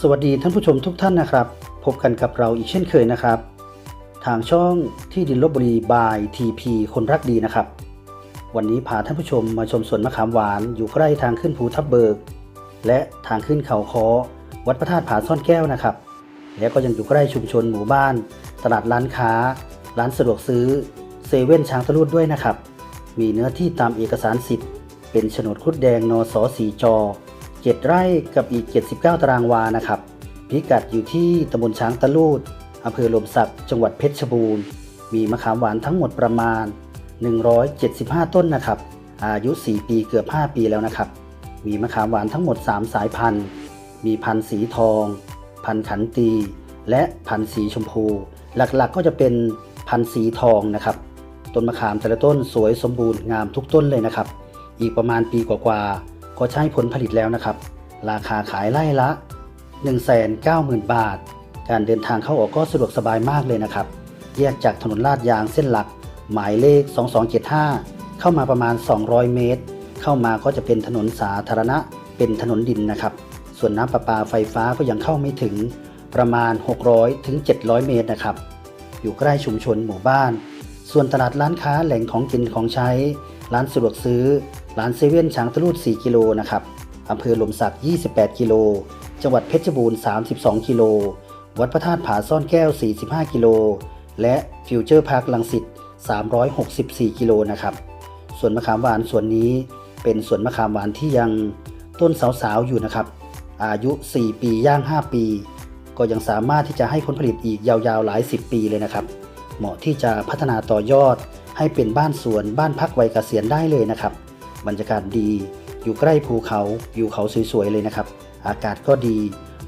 สวัสดีท่านผู้ชมทุกท่านนะครับ พบกันกับเราอีกเช่นเคยนะครับ ทางช่องที่ดินลบบุรีบายทีพีคนรักดีนะครับ วันนี้พาท่านผู้ชมมาชมสวนมะขามหวานอยู่ใกล้ทางขึ้นภูทับเบิก และทางขึ้นเขาคอวัดพระธาตุผาซ่อนแก้วนะครับ แล้วก็ยังอยู่ใกล้ชุมชนหมู่บ้าน ตลาดร้านค้า ร้านสะดวกซื้อเซเว่นช้างตะลุดด้วยนะครับ มีเนื้อที่ตามเอกสารสิทธิ์ เป็นโฉนดคุดแดงนสสีจอ 7 ไร่กับอีก 79 ตารางวานะครับ พิกัดอยู่ที่ตำบลช้างตะลูดอำเภอลมศักจังหวัดเพชรบูรณ์ มีมะขามหวานทั้งหมดประมาณ 175 ต้นนะครับ อายุ 4 ปีเกือบ 5 ปีแล้วนะครับ มีมะขามหวานทั้งหมด 3 สายพันธุ์ มีพันธุ์สีทอง พันธุ์ขันตี และพันธุ์สีชมพู หลักๆก็จะเป็นพันธุ์สีทองนะครับ ต้นมะขามแต่ละต้นสวยสมบูรณ์งามทุกต้นเลยนะครับ อีกประมาณปีกว่าๆ ก็ใช้ผลผลิตแล้วนะครับ ราคาขายไล่ละ 190,000 บาท การเดินทางเข้าออกก็สะดวกสบายมากเลยนะครับ แยกจากถนนลาดยางเส้นหลัก หมายเลข 2275 เข้ามาประมาณ 200 เมตร เข้ามาก็จะเป็นถนนสาธารณะ เป็นถนนดินนะครับ ส่วนน้ำประปาไฟฟ้าก็ยังเข้าไม่ถึงประมาณ 600 ถึง 700 เมตรนะครับ อยู่ใกล้ชุมชนหมู่บ้าน ส่วนตลาดร้านค้าแหล่งของกินของใช้ ร้านสะดวกซื้อ ร้านเซเว่นช้างตะลุด4 กิโลนะครับอำเภอหลมสัก 28 กิโล จังหวัดเพชรบูรณ์ 32 กิโล วัดพระธาตุผาซ่อนแก้ว 45 กิโล และฟิวเจอร์พาร์คลังสิต 364 กิโลนะครับ ส่วนมะขามหวานส่วนนี้เป็นสวนมะขามหวานที่ยังต้นสาวๆอยู่นะครับ อายุ 4 ปีย่าง 5 ปี ก็ยังสามารถที่จะให้ผลผลิตอีกยาวๆหลาย 10 ปีเลยนะครับ เหมาะที่จะพัฒนาต่อยอด ให้เป็นบ้านสวนบ้านพักวัยเกษียณได้เลยนะครับ บรรยากาศดี อยู่ใกล้ภูเขาอยู่เขาสวยๆเลยนะครับ อากาศก็ดี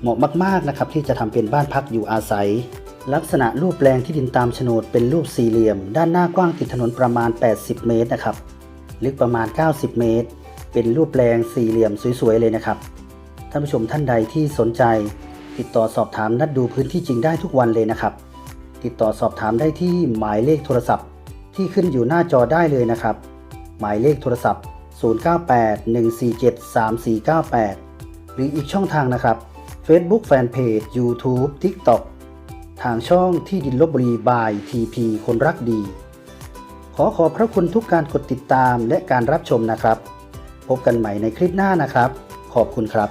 เหมาะมากๆนะครับที่จะทำเป็นบ้านพักอยู่อาศัย ลักษณะรูปแปลงที่ดินตามโฉนดเป็นรูปสี่เหลี่ยม ด้านหน้ากว้างติดถนนประมาณ 80 เมตรนะครับลึกประมาณ 90 เมตร เป็นรูปแปลงสี่เหลี่ยมสวยๆเลยนะครับท่านผู้ชมท่านใดที่สนใจ ติดต่อสอบถามนัดดูพื้นที่จริงได้ทุกวันเลยนะครับ ติดต่อสอบถามได้ที่หมายเลขโทรศัพท์ที่ขึ้นอยู่หน้าจอได้เลยนะครับ หมายเลขโทรศัพท์ 0981473498 หรืออีกช่องทางนะครับ Facebook Fanpage YouTube TikTok ทางช่องที่ดินลบบุรีบาย TP คนรักดี ขอขอบพระคุณทุกการกดติดตามและการรับชมนะครับ พบกันใหม่ในคลิปหน้านะครับ ขอบคุณครับ